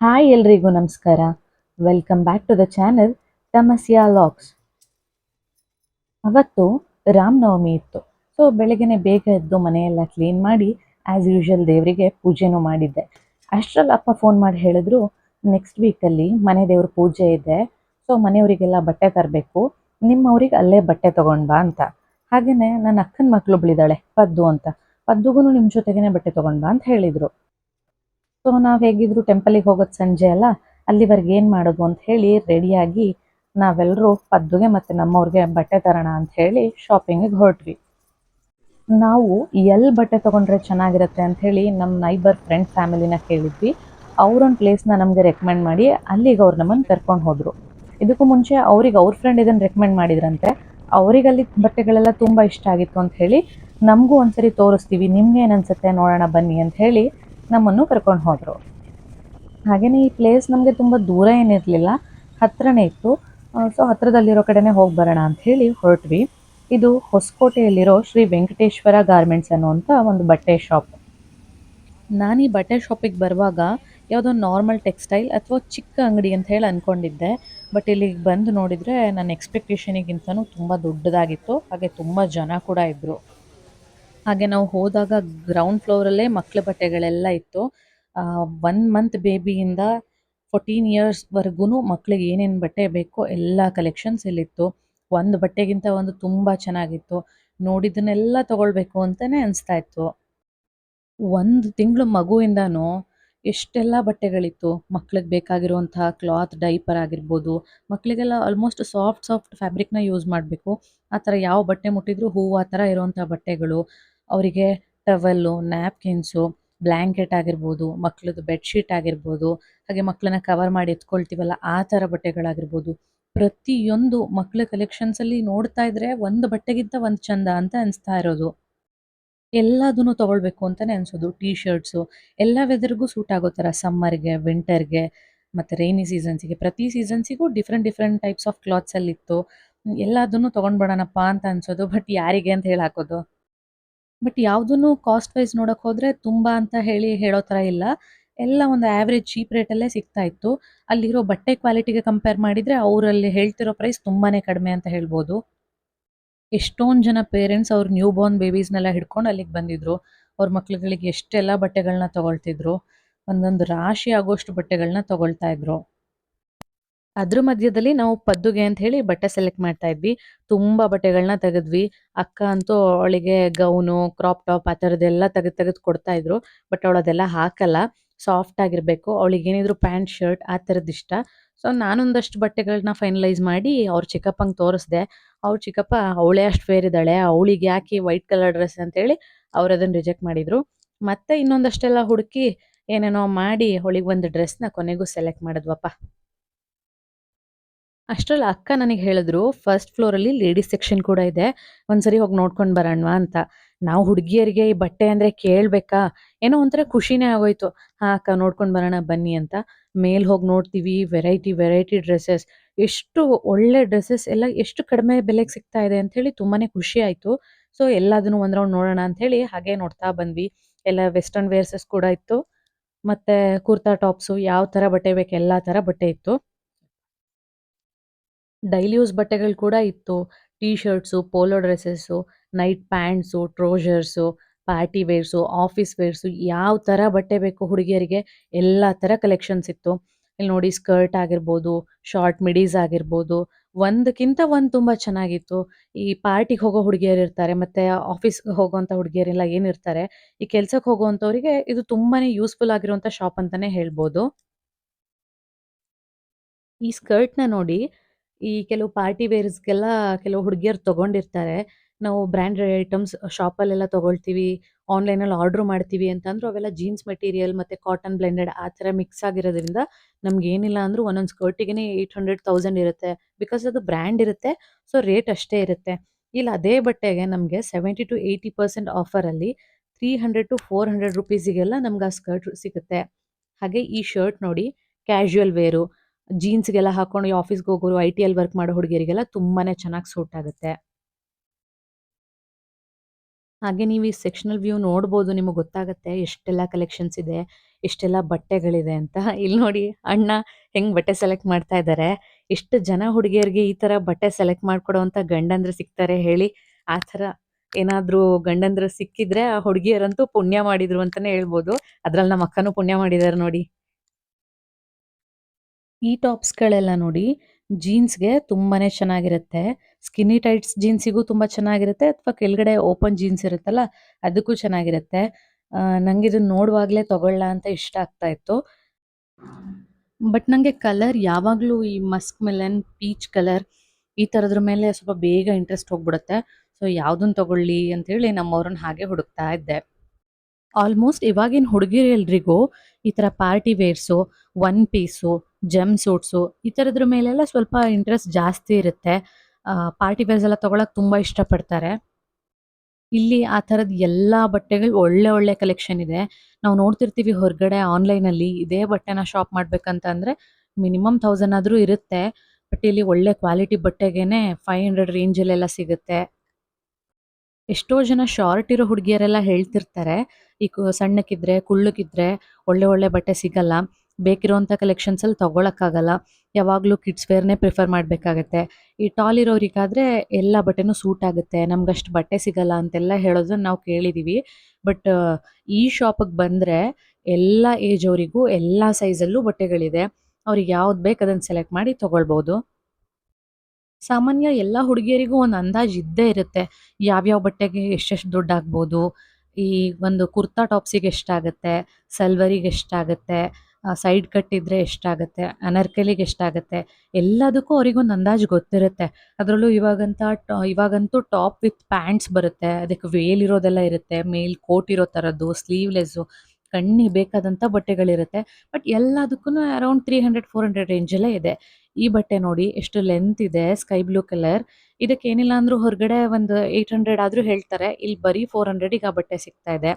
Hi ಎಲ್ರಿಗೂ ನಮಸ್ಕಾರ. Welcome back to the channel Tamasya logs ಅವತ್ತು ರಾಮನವಮಿ ಇತ್ತು. ಸೊ ಬೆಳಗ್ಗೆನೆ ಬೇಗ ಎದ್ದು ಮನೆಯೆಲ್ಲ ಕ್ಲೀನ್ ಮಾಡಿ ಆ್ಯಸ್ ಯೂಶುವಲ್ ದೇವರಿಗೆ ಪೂಜೆನೂ ಮಾಡಿದ್ದೆ. ಅಷ್ಟರಲ್ಲಿ ಅಪ್ಪ ಫೋನ್ ಮಾಡಿ ಹೇಳಿದ್ರು ನೆಕ್ಸ್ಟ್ ವೀಕಲ್ಲಿ ಮನೆ ದೇವ್ರ ಪೂಜೆ ಇದೆ ಸೊ ಮನೆಯವರಿಗೆಲ್ಲ ಬಟ್ಟೆ ತರಬೇಕು ನಿಮ್ಮವ್ರಿಗೆ ಅಲ್ಲೇ ಬಟ್ಟೆ ಬಾ ಅಂತ. ಹಾಗೆಯೇ ನನ್ನ ಅಕ್ಕನ ಮಕ್ಕಳು ಬಿಳಿದಾಳೆ, ಪದ್ದು ಅಂತ. ಪದ್ದುಗೂ ನಿಮ್ಮ ಜೊತೆಗೇನೆ ಬಟ್ಟೆ ಬಾ ಅಂತ ಹೇಳಿದರು. ಸೊ ನಾವು ಹೇಗಿದ್ರು ಟೆಂಪಲಿಗೆ ಹೋಗೋದು ಸಂಜೆ ಅಲ್ಲ, ಅಲ್ಲಿವರೆಗೆ ಏನು ಮಾಡೋದು ಅಂತ ಹೇಳಿ ರೆಡಿಯಾಗಿ ನಾವೆಲ್ಲರೂ ಪದ್ದುಗೆ ಮತ್ತು ನಮ್ಮವ್ರಿಗೆ ಬಟ್ಟೆ ತರೋಣ ಅಂತ ಹೇಳಿ ಶಾಪಿಂಗಿಗೆ ಹೊರಟ್ವಿ. ನಾವು ಎಲ್ಲಿ ಬಟ್ಟೆ ತೊಗೊಂಡ್ರೆ ಚೆನ್ನಾಗಿರುತ್ತೆ ಅಂತ ಹೇಳಿ ನಮ್ಮ ನೈಬರ್ ಫ್ರೆಂಡ್ ಫ್ಯಾಮಿಲಿನ ಕೇಳಿದ್ವಿ. ಅವರೊಂದು ಪ್ಲೇಸ್ನ ನಮಗೆ ರೆಕಮೆಂಡ್ ಮಾಡಿ ಅಲ್ಲಿಗೆ ಅವ್ರು ನಮ್ಮನ್ನು ಕರ್ಕೊಂಡು ಹೋದರು. ಇದಕ್ಕೂ ಮುಂಚೆ ಅವ್ರಿಗೆ ಅವ್ರ ಫ್ರೆಂಡ್ ಇದನ್ನು ರೆಕಮೆಂಡ್ ಮಾಡಿದ್ರಂತೆ. ಅವ್ರಿಗೆ ಅಲ್ಲಿ ಬಟ್ಟೆಗಳೆಲ್ಲ ತುಂಬ ಇಷ್ಟ ಆಗಿತ್ತು ಅಂತ ಹೇಳಿ ನಮಗೂ ಒಂದ್ಸರಿ ತೋರಿಸ್ತೀವಿ, ನಿಮ್ಗೆ ಏನು ನೋಡೋಣ ಬನ್ನಿ ಅಂತ ಹೇಳಿ ನಮ್ಮನ್ನು ಕರ್ಕೊಂಡು ಹೋದರು. ಹಾಗೆಯೇ ಈ ಪ್ಲೇಸ್ ನಮಗೆ ತುಂಬ ದೂರ ಏನಿರಲಿಲ್ಲ ಹತ್ತಿರನೇ ಇತ್ತು. ಸೊ ಹತ್ತಿರದಲ್ಲಿರೋ ಕಡೆನೇ ಹೋಗಿ ಬರೋಣ ಹೇಳಿ ಹೊರಟ್ವಿ. ಇದು ಹೊಸಕೋಟೆಯಲ್ಲಿರೋ ಶ್ರೀ ವೆಂಕಟೇಶ್ವರ ಗಾರ್ಮೆಂಟ್ಸ್ ಅನ್ನುವಂಥ ಒಂದು ಬಟ್ಟೆ ಶಾಪ್. ನಾನು ಈ ಬಟ್ಟೆ ಶಾಪಿಗೆ ಬರುವಾಗ ಯಾವುದೋ ನಾರ್ಮಲ್ ಟೆಕ್ಸ್ಟೈಲ್ ಅಥವಾ ಚಿಕ್ಕ ಅಂಗಡಿ ಅಂತ ಹೇಳಿ ಅಂದ್ಕೊಂಡಿದ್ದೆ ಬಟ್ ಇಲ್ಲಿಗೆ ಬಂದು ನೋಡಿದರೆ ನನ್ನ ಎಕ್ಸ್ಪೆಕ್ಟೇಷನಿಗಿಂತನೂ ತುಂಬ ದೊಡ್ಡದಾಗಿತ್ತು. ಹಾಗೆ ತುಂಬ ಜನ ಕೂಡ ಇದ್ದರು ಹಾಗೆ ನಾವು ಹೋದಾಗ ಗ್ರೌಂಡ್ ಫ್ಲೋರಲ್ಲೇ ಮಕ್ಕಳ ಬಟ್ಟೆಗಳೆಲ್ಲ ಇತ್ತು. ಒನ್ ಮಂತ್ ಬೇಬಿಯಿಂದ ಫೋರ್ಟೀನ್ ಇಯರ್ಸ್ವರೆಗೂ ಮಕ್ಕಳಿಗೆ ಏನೇನು ಬಟ್ಟೆ ಬೇಕೋ ಎಲ್ಲ ಕಲೆಕ್ಷನ್ಸ್ ಇಲ್ಲಿತ್ತು. ಒಂದು ಬಟ್ಟೆಗಿಂತ ಒಂದು ತುಂಬ ಚೆನ್ನಾಗಿತ್ತು. ನೋಡಿದ್ದನ್ನೆಲ್ಲ ತಗೊಳ್ಬೇಕು ಅಂತಲೇ ಅನಿಸ್ತಾ ಇತ್ತು. ಒಂದು ತಿಂಗಳು ಮಗುವಿಂದನೂ ಎಷ್ಟೆಲ್ಲ ಬಟ್ಟೆಗಳಿತ್ತು. ಮಕ್ಳಿಗೆ ಬೇಕಾಗಿರುವಂತಹ ಕ್ಲಾತ್, ಡೈಪರ್ ಆಗಿರ್ಬೋದು ಮಕ್ಕಳಿಗೆಲ್ಲ ಆಲ್ಮೋಸ್ಟ್ ಸಾಫ್ಟ್ ಸಾಫ್ಟ್ ಫ್ಯಾಬ್ರಿಕ್ನ ಯೂಸ್ ಮಾಡಬೇಕು. ಆ ಥರ ಯಾವ ಬಟ್ಟೆ ಮುಟ್ಟಿದ್ರು ಹೂವು ಆ ಥರ ಇರುವಂಥ ಬಟ್ಟೆಗಳು. ಅವರಿಗೆ ಟವೆಲ್ಲು ನ್ಯಾಪ್ಕಿನ್ಸು ಬ್ಲ್ಯಾಂಕೆಟ್ ಆಗಿರ್ಬೋದು, ಮಕ್ಳದ್ದು ಬೆಡ್ಶೀಟ್ ಆಗಿರ್ಬೋದು, ಹಾಗೆ ಮಕ್ಕಳನ್ನ ಕವರ್ ಮಾಡಿ ಎತ್ಕೊಳ್ತೀವಲ್ಲ, ಆ ಥರ ಬಟ್ಟೆಗಳಾಗಿರ್ಬೋದು. ಪ್ರತಿಯೊಂದು ಮಕ್ಳ ಕಲೆಕ್ಷನ್ಸಲ್ಲಿ ನೋಡ್ತಾ ಇದ್ರೆ ಒಂದು ಬಟ್ಟೆಗಿಂತ ಒಂದು ಚಂದ ಅಂತ ಅನಿಸ್ತಾ ಇರೋದು. ಎಲ್ಲದನ್ನು ತಗೊಳ್ಬೇಕು ಅಂತಲೇ ಅನಿಸೋದು. ಟೀ ಶರ್ಟ್ಸು ಎಲ್ಲ ವೆದರ್ಗೂ ಸೂಟ್ ಆಗೋ ಥರ ಸಮ್ಮರ್ಗೆ ವಿಂಟರ್ಗೆ ಮತ್ತು ರೈನಿ ಸೀಸನ್ಸಿಗೆ ಪ್ರತಿ ಸೀಸನ್ಸಿಗೂ ಡಿಫ್ರೆಂಟ್ ಡಿಫ್ರೆಂಟ್ ಟೈಪ್ಸ್ ಆಫ್ ಕ್ಲಾತ್ಸಲ್ಲಿತ್ತು ಎಲ್ಲದನ್ನು ತೊಗೊಂಡ್ಬಿಡೋಣಪ್ಪ ಅಂತ ಅನ್ಸೋದು ಬಟ್ ಯಾರಿಗೆ ಅಂತ ಹೇಳಿ ಹಾಕೋದು ಬಟ್ ಯಾವುದನ್ನು ಕಾಸ್ಟ್ ವೈಸ್ ನೋಡೋಕೆ ಹೋದರೆ ತುಂಬ ಅಂತ ಹೇಳಿ ಹೇಳೋ ಥರ ಇಲ್ಲ. ಎಲ್ಲ ಒಂದು ಆ್ಯಾವ್ರೇಜ್ ಚೀಪ್ ರೇಟಲ್ಲೇ ಸಿಗ್ತಾ ಇತ್ತು. ಅಲ್ಲಿರೋ ಬಟ್ಟೆ ಕ್ವಾಲಿಟಿಗೆ ಕಂಪೇರ್ ಮಾಡಿದರೆ ಅವರಲ್ಲಿ ಹೇಳ್ತಿರೋ ಪ್ರೈಸ್ ತುಂಬಾ ಕಡಿಮೆ ಅಂತ ಹೇಳ್ಬೋದು. ಎಷ್ಟೊಂದು ಜನ ಪೇರೆಂಟ್ಸ್ ಅವ್ರ ನ್ಯೂ ಬಾರ್ನ್ ಬೇಬೀಸ್ನೆಲ್ಲ ಹಿಡ್ಕೊಂಡು ಅಲ್ಲಿಗೆ ಬಂದಿದ್ರು. ಅವ್ರ ಮಕ್ಳುಗಳಿಗೆ ಎಷ್ಟೆಲ್ಲ ಬಟ್ಟೆಗಳನ್ನ ತಗೊಳ್ತಿದ್ರು. ಒಂದೊಂದು ರಾಶಿ ಆಗೋಷ್ಟು ಬಟ್ಟೆಗಳನ್ನ ತಗೊಳ್ತಾ ಇದ್ರು. ಅದ್ರ ಮಧ್ಯದಲ್ಲಿ ನಾವು ಪದ್ದುಗೆ ಅಂತ ಹೇಳಿ ಬಟ್ಟೆ ಸೆಲೆಕ್ಟ್ ಮಾಡ್ತಾ ಇದ್ವಿ. ತುಂಬಾ ಬಟ್ಟೆಗಳನ್ನ ತೆಗೆದ್ವಿ. ಅಕ್ಕ ಅಂತೂ ಅವಳಿಗೆ ಗೌನು ಕ್ರಾಪ್ ಟಾಪ್ ಆ ಥರದ್ದೆಲ್ಲ ತೆಗೆದು ತೆಗೆದು ಕೊಡ್ತಾ ಇದ್ರು. ಬಟ್ ಅವಳು ಅದೆಲ್ಲ ಹಾಕಲ್ಲ. ಸಾಫ್ಟ್ ಆಗಿರಬೇಕು, ಅವಳಿಗೆ ಏನಿದ್ರು ಪ್ಯಾಂಟ್, ಶರ್ಟ್ ಆ ಥರದ್ದು ಇಷ್ಟ. ಸೊ, ನಾನೊಂದಷ್ಟು ಬಟ್ಟೆಗಳನ್ನ ಫೈನಲೈಸ್ ಮಾಡಿ ಅವ್ರ ಚಿಕ್ಕಪ್ಪಂಗೆ ತೋರಿಸ್ದೆ. ಅವ್ರ ಚಿಕ್ಕಪ್ಪ ಅವಳೇ ಅಷ್ಟು ಫೇರ್ ಇದ್ದಾಳೆ, ಅವಳಿಗೆ ಯಾಕೆ ವೈಟ್ ಕಲರ್ ಡ್ರೆಸ್ ಅಂತೇಳಿ ಅವ್ರು ಅದನ್ನು ರಿಜೆಕ್ಟ್ ಮಾಡಿದರು. ಮತ್ತೆ ಇನ್ನೊಂದಷ್ಟೆಲ್ಲ ಹುಡುಕಿ ಏನೇನೋ ಮಾಡಿ ಅವಳಿಗೆ ಒಂದು ಡ್ರೆಸ್ನ ಕೊನೆಗೂ ಸೆಲೆಕ್ಟ್ ಮಾಡಿದ್ವಪ್ಪ. ಅಷ್ಟರಲ್ಲಿ ಅಕ್ಕ ನನಗೆ ಹೇಳಿದ್ರು ಫಸ್ಟ್ ಫ್ಲೋರಲ್ಲಿ ಲೇಡೀಸ್ ಸೆಕ್ಷನ್ ಕೂಡ ಇದೆ, ಒಂದ್ಸರಿ ಹೋಗಿ ನೋಡ್ಕೊಂಡು ಬರೋಣವಾ ಅಂತ. ನಾವು ಹುಡುಗಿಯರಿಗೆ ಈ ಬಟ್ಟೆ ಅಂದರೆ ಕೇಳಬೇಕಾ? ಏನೋ ಒಂಥರ ಖುಷಿನೇ ಆಗೋಯ್ತು. ಹಾ, ಅಕ್ಕ, ನೋಡ್ಕೊಂಡು ಬರೋಣ, ಬನ್ನಿ ಅಂತ. ಮೇಲ್ ಹೋಗಿ ನೋಡ್ತೀವಿ, ವೆರೈಟಿ ವೆರೈಟಿ ಡ್ರೆಸ್ಸಸ್. ಎಷ್ಟು ಒಳ್ಳೆ ಡ್ರೆಸ್ಸಸ್, ಎಲ್ಲ ಎಷ್ಟು ಕಡಿಮೆ ಬೆಲೆಗೆ ಸಿಗ್ತಾ ಇದೆ ಅಂತ ಹೇಳಿ ತುಂಬಾ ಖುಷಿ ಆಯಿತು. ಸೊ, ಎಲ್ಲದನ್ನು ಒಂದು ರೌಂಡ್ ನೋಡೋಣ ಅಂತ ಹೇಳಿ ಹಾಗೆ ನೋಡ್ತಾ ಬಂದ್ವಿ. ಎಲ್ಲ ವೆಸ್ಟರ್ನ್ ವೇರ್ಸಸ್ ಕೂಡ ಇತ್ತು. ಮತ್ತು ಕುರ್ತಾ ಟಾಪ್ಸು, ಯಾವ ಥರ ಬಟ್ಟೆ ಬೇಕು, ಎಲ್ಲ ಥರ ಬಟ್ಟೆ ಇತ್ತು. ಡೈಲಿ ಯೂಸ್ ಬಟ್ಟೆಗಳು ಕೂಡ ಇತ್ತು. T shirts polo dresses night pants trousers party wears office wears ಯಾವ ಥರ ಬಟ್ಟೆ ಬೇಕು ಹುಡುಗಿಯರಿಗೆ, ಎಲ್ಲ ಥರ ಕಲೆಕ್ಷನ್ಸ್ ಇತ್ತು. ಇಲ್ಲಿ ನೋಡಿ ಸ್ಕರ್ಟ್ ಆಗಿರ್ಬೋದು ಶಾರ್ಟ್ ಮಿಡೀಸ್ ಆಗಿರ್ಬೋದು, ಒಂದಕ್ಕಿಂತ ಒಂದು ತುಂಬ ಚೆನ್ನಾಗಿತ್ತು. ಈ ಪಾರ್ಟಿಗೆ ಹೋಗೋ ಹುಡುಗಿಯರು ಇರ್ತಾರೆ, ಮತ್ತು ಆಫೀಸ್ಗೆ ಹೋಗೋವಂಥ ಹುಡುಗಿಯರೆಲ್ಲ ಏನಿರ್ತಾರೆ ಈ ಕೆಲ್ಸಕ್ಕೆ ಹೋಗೋವಂಥವ್ರಿಗೆ ಇದು ತುಂಬಾ ಯೂಸ್ಫುಲ್ ಆಗಿರುವಂಥ ಶಾಪ್ ಅಂತಲೇ ಹೇಳ್ಬೋದು. ಈ ಸ್ಕರ್ಟ್ನ ನೋಡಿ, ಈ ಕೆಲವು ಪಾರ್ಟಿ ವೇರ್ಸ್ಗೆಲ್ಲ ಕೆಲವು ಹುಡುಗಿಯರು ತಗೊಂಡಿರ್ತಾರೆ. ನಾವು ಬ್ರ್ಯಾಂಡೆಡ್ ಐಟಮ್ಸ್ ಶಾಪಲ್ಲೆಲ್ಲ ತೊಗೊಳ್ತೀವಿ ಆನ್ಲೈನಲ್ಲಿ ಆರ್ಡ್ರ್ ಮಾಡ್ತೀವಿ ಅಂತಂದ್ರೂ ಅವೆಲ್ಲ ಜೀನ್ಸ್ ಮೆಟೀರಿಯಲ್ ಮತ್ತು ಕಾಟನ್ ಬ್ಲೆಂಡೆಡ್ ಆ ಥರ ಮಿಕ್ಸ್ ಆಗಿರೋದ್ರಿಂದ ನಮ್ಗೆ ಏನಿಲ್ಲ ಅಂದರೂ ಒಂದೊಂದು ಸ್ಕರ್ಟಿಗೆ ಏಯ್ಟ್ ಹಂಡ್ರೆಡ್ ತೌಸಂಡ್ ಇರುತ್ತೆ. ಬಿಕಾಸ್ ಅದು ಬ್ರ್ಯಾಂಡ್ ಇರುತ್ತೆ ಸೊ ರೇಟ್ ಅಷ್ಟೇ ಇರುತ್ತೆ. ಇಲ್ಲಿ, ಅದೇ ಬಟ್ಟೆಗೆ ನಮಗೆ seventy to eighty percent ಆಫರಲ್ಲಿ three hundred to four hundred ರುಪೀಸಿಗೆಲ್ಲ ನಮ್ಗೆ ಆ ಸ್ಕರ್ಟ್ ಸಿಗುತ್ತೆ. ಹಾಗೆ ಈ ಶರ್ಟ್ ನೋಡಿ ಕ್ಯಾಶುಯಲ್ ವೇರು ಜೀನ್ಸ್ಗೆಲ್ಲ ಹಾಕೊಂಡು ಆಫೀಸ್ಗೆ ಹೋಗೋರು ಐ ಟಿ ಎಲ್ ವರ್ಕ್ ಮಾಡೋ ಹುಡುಗಿಯರಿಗೆಲ್ಲ ತುಂಬಾನೇ ಚೆನ್ನಾಗಿ ಸೂಟ್ ಆಗುತ್ತೆ. ಹಾಗೆ ನೀವು ಈ ಸೆಕ್ಷನಲ್ ವ್ಯೂ ನೋಡ್ಬೋದು, ನಿಮಗೆ ಗೊತ್ತಾಗುತ್ತೆ ಎಷ್ಟೆಲ್ಲ ಕಲೆಕ್ಷನ್ಸ್ ಇದೆ, ಎಷ್ಟೆಲ್ಲ ಬಟ್ಟೆಗಳಿದೆ ಅಂತ. ಇಲ್ಲಿ ನೋಡಿ ಅಣ್ಣ ಹೆಂಗ್ ಬಟ್ಟೆ ಸೆಲೆಕ್ಟ್ ಮಾಡ್ತಾ ಇದ್ದಾರೆ ಎಷ್ಟು ಜನ ಹುಡುಗಿಯರಿಗೆ ಈ ತರ ಬಟ್ಟೆ ಸೆಲೆಕ್ಟ್ ಮಾಡ್ಕೊಡೋಂಥ ಗಂಡಂದ್ರೆ ಸಿಗ್ತಾರೆ ಹೇಳಿ. ಆ ಥರ ಏನಾದರೂ ಗಂಡಂದ್ರೆ ಸಿಕ್ಕಿದ್ರೆ ಆ ಹುಡುಗಿಯರಂತೂ ಪುಣ್ಯ ಮಾಡಿದ್ರು ಅಂತಾನೆ ಹೇಳ್ಬೋದು. ಅದ್ರಲ್ಲಿ ನಮ್ಮ ಅಕ್ಕನೂ ಪುಣ್ಯ ಮಾಡಿದ್ದಾರೆ ನೋಡಿ. ಈ ಟಾಪ್ಸ್ಗಳೆಲ್ಲ ನೋಡಿ ಜೀನ್ಸ್ಗೆ ತುಂಬಾನೇ ಚೆನ್ನಾಗಿರುತ್ತೆ. ಸ್ಕಿನ್ನಿ ಟೈಟ್ಸ್ ಜೀನ್ಸಿಗೂ ತುಂಬಾ ಚೆನ್ನಾಗಿರುತ್ತೆ ಅಥವಾ ಕೆಳಗಡೆ ಓಪನ್ ಜೀನ್ಸ್ ಇರುತ್ತಲ್ಲ, ಅದಕ್ಕೂ ಚೆನ್ನಾಗಿರುತ್ತೆ. ನಂಗೆ ಇದನ್ನ ನೋಡುವಾಗ್ಲೇ ತಗೊಳ್ಳ ಅಂತ ಇಷ್ಟ ಆಗ್ತಾ ಇತ್ತು. ಬಟ್ ನಂಗೆ ಕಲರ್ ಯಾವಾಗಲೂ ಈ ಮಸ್ಕ್ ಮೆಲನ್, ಪೀಚ್ ಕಲರ್ ಈ ತರದ್ರ ಮೇಲೆ ಸ್ವಲ್ಪ ಬೇಗ ಇಂಟ್ರೆಸ್ಟ್ ಹೋಗ್ಬಿಡುತ್ತೆ. ಸೊ ಯಾವುದನ್ನು ತಗೊಳ್ಳಿ ಅಂತ ಹೇಳಿ ನಮ್ಮವ್ರನ್ನ ಹಾಗೆ ಹುಡುಕ್ತಾ ಇದ್ದೆ. ಆಲ್ಮೋಸ್ಟ್ ಇವಾಗಿನ ಹುಡುಗಿರೆಲ್ರಿಗೂ ಈ ತರ party wears, one piece, jumpsuits ಈ ಥರದ್ರ ಮೇಲೆಲ್ಲ ಸ್ವಲ್ಪ ಇಂಟ್ರೆಸ್ಟ್ ಜಾಸ್ತಿ ಇರುತ್ತೆ. ಪಾರ್ಟಿ ವೇರ್ಸ್ ಎಲ್ಲ ತಗೊಳಕ್ ತುಂಬಾ ಇಷ್ಟಪಡ್ತಾರೆ. ಇಲ್ಲಿ ಆ ಥರದ ಎಲ್ಲಾ ಬಟ್ಟೆಗಳು ಒಳ್ಳೆ ಒಳ್ಳೆ ಕಲೆಕ್ಷನ್ ಇದೆ. ನಾವು ನೋಡ್ತಿರ್ತೀವಿ ಹೊರಗಡೆ ಆನ್ಲೈನಲ್ಲಿ ಇದೇ ಬಟ್ಟೆನ ಶಾಪ್ ಮಾಡ್ಬೇಕಂತ ಅಂದ್ರೆ ಮಿನಿಮಮ್ ಥೌಸಂಡ್ ಆದ್ರೂ ಇರುತ್ತೆ. ಬಟ್ ಇಲ್ಲಿ ಒಳ್ಳೆ ಕ್ವಾಲಿಟಿ ಬಟ್ಟೆಗೆನೆ ಫೈವ್ ಹಂಡ್ರೆಡ್ ರೇಂಜಲ್ಲೆಲ್ಲ ಸಿಗುತ್ತೆ. ಎಷ್ಟೋ ಜನ ಶಾರ್ಟ್ ಇರೋ ಹುಡುಗಿಯರೆಲ್ಲ ಹೇಳ್ತಿರ್ತಾರೆ. ಈ ಸಣ್ಣಕ್ಕಿದ್ರೆ, ಕುಳ್ಳಕ್ಕಿದ್ರೆ ಒಳ್ಳೆ ಒಳ್ಳೆ ಬಟ್ಟೆ ಸಿಗಲ್ಲ. ಬೇಕಿರೋಂಥ ಕಲೆಕ್ಷನ್ಸಲ್ಲಿ ತೊಗೊಳಕ್ಕಾಗಲ್ಲ. ಯಾವಾಗಲೂ ಕಿಡ್ಸ್ ವೇರ್ನೇ ಪ್ರಿಫರ್ ಮಾಡಬೇಕಾಗತ್ತೆ. ಈ ಟಾಲ್ ಇರೋರಿಗಾದರೆ ಎಲ್ಲ ಬಟ್ಟೆನೂ ಸೂಟ್ ಆಗುತ್ತೆ. ನಮ್ಗಷ್ಟು ಬಟ್ಟೆ ಸಿಗಲ್ಲ ಅಂತೆಲ್ಲ ಹೇಳೋದನ್ನ ನಾವು ಕೇಳಿದ್ದೀವಿ ಬಟ್ ಈ ಶಾಪಿಗೆ ಬಂದರೆ ಎಲ್ಲ ಏಜ್ ಅವರಿಗೂ ಎಲ್ಲ ಸೈಜಲ್ಲೂ ಬಟ್ಟೆಗಳಿದೆ. ಅವ್ರಿಗೆ ಯಾವ್ದು ಬೇಕು ಅದನ್ನು ಸೆಲೆಕ್ಟ್ ಮಾಡಿ ತೊಗೊಳ್ಬೋದು. ಸಾಮಾನ್ಯ ಎಲ್ಲ ಹುಡುಗಿಯರಿಗೂ ಒಂದು ಅಂದಾಜು ಇದ್ದೇ ಇರುತ್ತೆ. ಯಾವ್ಯಾವ ಬಟ್ಟೆಗೆ ಎಷ್ಟೆಷ್ಟು ದುಡ್ಡು ಆಗ್ಬೋದು. ಈ ಒಂದು ಕುರ್ತಾ ಟಾಪ್ಸಿಗೆ ಎಷ್ಟಾಗುತ್ತೆ ಸಲ್ವರಿಗೆ ಎಷ್ಟಾಗುತ್ತೆ ಸೈಡ್ ಕಟ್ ಇದ್ರೆ ಎಷ್ಟಾಗುತ್ತೆ, ಅನರ್ಕಲಿಗೆ ಎಷ್ಟಾಗುತ್ತೆ, ಎಲ್ಲದಕ್ಕೂ ಅವ್ರಿಗೊಂದು ಅಂದಾಜು ಗೊತ್ತಿರುತ್ತೆ. ಅದರಲ್ಲೂ ಇವಾಗಂತ ಇವಾಗಂತೂ ಟಾಪ್ ವಿತ್ ಪ್ಯಾಂಟ್ಸ್ ಬರುತ್ತೆ. ಅದಕ್ಕೆ ವೇಲ್ ಇರೋದೆಲ್ಲ ಇರುತ್ತೆ, ಮೇಲ್ ಕೋಟ್ ಇರೋ ಥರದ್ದು, ಸ್ಲೀವ್ಲೆಸ್ಸು, ಕಣ್ಣಿಗೆ ಬೇಕಾದಂಥ ಬಟ್ಟೆಗಳಿರುತ್ತೆ. ಬಟ್ ಎಲ್ಲದಕ್ಕೂ around three hundred, four hundred ರೇಂಜಲ್ಲೇ ಇದೆ. ಈ ಬಟ್ಟೆ ನೋಡಿ, ಎಷ್ಟು ಲೆಂತ್ ಇದೆ, ಸ್ಕೈ ಬ್ಲೂ ಕಲರ್. ಇದಕ್ಕೆ ಏನಿಲ್ಲ ಅಂದರೂ ಹೊರಗಡೆ ಒಂದು ಏಯ್ಟ್ ಹಂಡ್ರೆಡ್ ಆದ್ರೂ ಹೇಳ್ತಾರೆ, ಇಲ್ಲಿ ಬರೀ ಫೋರ್ ಹಂಡ್ರೆಡಿಗೆ ಆ ಬಟ್ಟೆ ಸಿಗ್ತಾ ಇದೆ.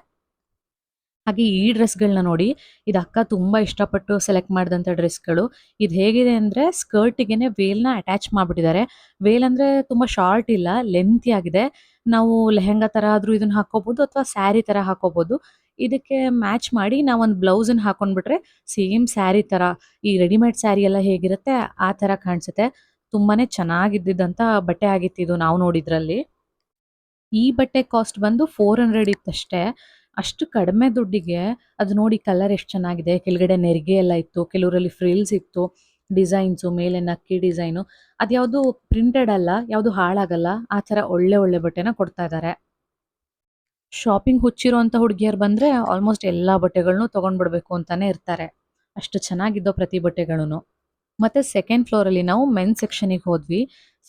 ಹಾಗೆ ಈ ಡ್ರೆಸ್ಗಳನ್ನ ನೋಡಿ, ಇದು ಅಕ್ಕ ತುಂಬಾ ಇಷ್ಟಪಟ್ಟು ಸೆಲೆಕ್ಟ್ ಮಾಡಿದಂಥ ಡ್ರೆಸ್ಗಳು. ಇದು ಹೇಗಿದೆ ಅಂದ್ರೆ ಸ್ಕರ್ಟಿಗೆನೆ ವೇಲ್ನ ಅಟ್ಯಾಚ್ ಮಾಡ್ಬಿಟ್ಟಿದ್ದಾರೆ. ವೇಲ್ ಅಂದ್ರೆ ತುಂಬಾ ಶಾರ್ಟ್ ಇಲ್ಲ ಲೆಂತಿ ಆಗಿದೆ. ನಾವು ಲೆಹೆಂಗಾ ತರ ಆದ್ರೂ ಇದನ್ನ ಹಾಕೋಬಹುದು ಅಥವಾ ಸ್ಯಾರಿ ತರ ಹಾಕೋಬಹುದು ಇದಕ್ಕೆ ಮ್ಯಾಚ್ ಮಾಡಿ ನಾವು ಒಂದು ಬ್ಲೌಸನ್ನ ಹಾಕೊಂಡ್ಬಿಟ್ರೆ ಸೇಮ್ ಸ್ಯಾರಿ ತರ, ಈ ರೆಡಿಮೇಡ್ ಸ್ಯಾರಿ ಎಲ್ಲ ಹೇಗಿರುತ್ತೆ ಆ ತರ ಕಾಣಿಸುತ್ತೆ. ತುಂಬಾನೇ ಚೆನ್ನಾಗಿದ್ದಿದ್ದಂತ ಬಟ್ಟೆ ಆಗಿತ್ತು ಇದು ನಾವು ನೋಡಿದ್ರಲ್ಲಿ. ಈ ಬಟ್ಟೆ ಕಾಸ್ಟ್ ಬಂದು ಫೋರ್ ಹಂಡ್ರೆಡ್ ಇತ್ತಷ್ಟೇ. ಅಷ್ಟು ಕಡಿಮೆ ದುಡ್ಡಿಗೆ ಅದು ನೋಡಿ ಕಲರ್ ಎಷ್ಟು ಚೆನ್ನಾಗಿದೆ. ಕೆಳಗಡೆ ನೆರಿಗೆ ಎಲ್ಲ ಇತ್ತು ಕೆಲವರಲ್ಲಿ ಫ್ರಿಲ್ಸ್ ಇತ್ತು ಡಿಸೈನ್ಸು ಮೇಲೆ ನಕ್ಕಿ ಡಿಸೈನು ಅದ್ಯಾವುದು ಪ್ರಿಂಟೆಡ್ ಅಲ್ಲ, ಯಾವುದು ಹಾಳಾಗಲ್ಲ. ಆ ಥರ ಒಳ್ಳೆ ಒಳ್ಳೆ ಬಟ್ಟೆನ ಕೊಡ್ತಾ ಇದ್ದಾರೆ ಶಾಪಿಂಗ್ ಹುಚ್ಚಿರೋಂಥ ಹುಡುಗಿಯರು ಬಂದ್ರೆ ಆಲ್ಮೋಸ್ಟ್ ಎಲ್ಲ ಬಟ್ಟೆಗಳನ್ನು ತೊಗೊಂಡ್ಬಿಡ್ಬೇಕು ಅಂತಾನೆ ಇರ್ತಾರೆ. ಅಷ್ಟು ಚೆನ್ನಾಗಿದ್ದೋ ಪ್ರತಿ ಬಟ್ಟೆಗಳೂ ಮತ್ತೆ ಸೆಕೆಂಡ್ ಫ್ಲೋರಲ್ಲಿ ನಾವು ಮೆನ್ ಸೆಕ್ಷನಿಗೆ ಹೋದ್ವಿ.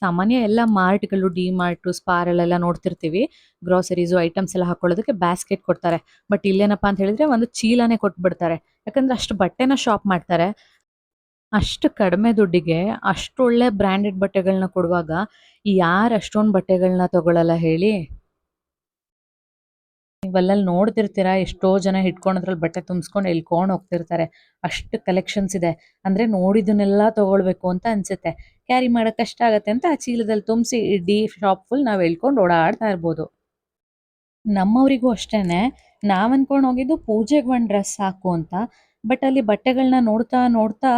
ಸಾಮಾನ್ಯ ಎಲ್ಲ ಮಾರ್ಟ್ಗಳು ಡಿ ಮಾರ್ಟ್ ಸ್ಪಾರಲ್ಲೆಲ್ಲ ನೋಡ್ತಿರ್ತೀವಿ. ಗ್ರಾಸರೀಸು, ಐಟಮ್ಸ್ ಎಲ್ಲ ಹಾಕೊಳ್ಳೋದಕ್ಕೆ ಬ್ಯಾಸ್ಕೆಟ್ ಕೊಡ್ತಾರೆ. ಬಟ್ ಇಲ್ಲೇನಪ್ಪ ಅಂತ ಹೇಳಿದ್ರೆ ಒಂದು ಚೀಲನೇ ಕೊಟ್ಬಿಡ್ತಾರೆ. ಯಾಕಂದ್ರೆ ಅಷ್ಟು ಬಟ್ಟೆನ ಶಾಪ್ ಮಾಡ್ತಾರೆ. ಅಷ್ಟು ಕಡಿಮೆ ದುಡ್ಡಿಗೆ ಅಷ್ಟೊಳ್ಳೆ ಬ್ರ್ಯಾಂಡೆಡ್ ಬಟ್ಟೆಗಳನ್ನ ಕೊಡುವಾಗ ಯಾರು ಅಷ್ಟೊಂದು ಬಟ್ಟೆಗಳನ್ನ ತಗೊಳ್ಳಲ್ಲ ಹೇಳಿ? ನೀವಲ್ಲಲ್ಲಿ ನೋಡ್ತಿರ್ತೀರಾ? ಎಷ್ಟೋ ಜನ ಹಿಡ್ಕೊಂಡು ಅದ್ರಲ್ಲಿ ಬಟ್ಟೆ ತುಂಬಿಸ್ಕೊಂಡು ಎಲ್ಕೊಂಡು ಹೋಗ್ತಿರ್ತಾರೆ. ಅಷ್ಟು ಕಲೆಕ್ಷನ್ಸ್ ಇದೆ. ಅಂದ್ರೆ ನೋಡಿದನ್ನೆಲ್ಲ ತೊಗೊಳ್ಬೇಕು ಅಂತ ಅನ್ಸುತ್ತೆ. ಕ್ಯಾರಿ ಮಾಡಕ್ ಕಷ್ಟ ಆಗುತ್ತೆ ಅಂತ ಆ ಚೀಲದಲ್ಲಿ ತುಂಬಿಸಿ ಇಡೀ ಶಾಪ್ ಫುಲ್ ನಾವು ಎಳ್ಕೊಂಡು ಓಡಾಡ್ತಾ ಇರ್ಬೋದು. ನಮ್ಮವರಿಗೂ ಅಷ್ಟೇನೆ. ನಾವು ಅನ್ಕೊಂಡು ಹೋಗಿದ್ದು ಪೂಜೆಗೆ ಒಂದು ಡ್ರೆಸ್ ಸಾಕು ಅಂತ. ಬಟ್ ಅಲ್ಲಿ ಬಟ್ಟೆಗಳನ್ನ ನೋಡ್ತಾ ನೋಡ್ತಾ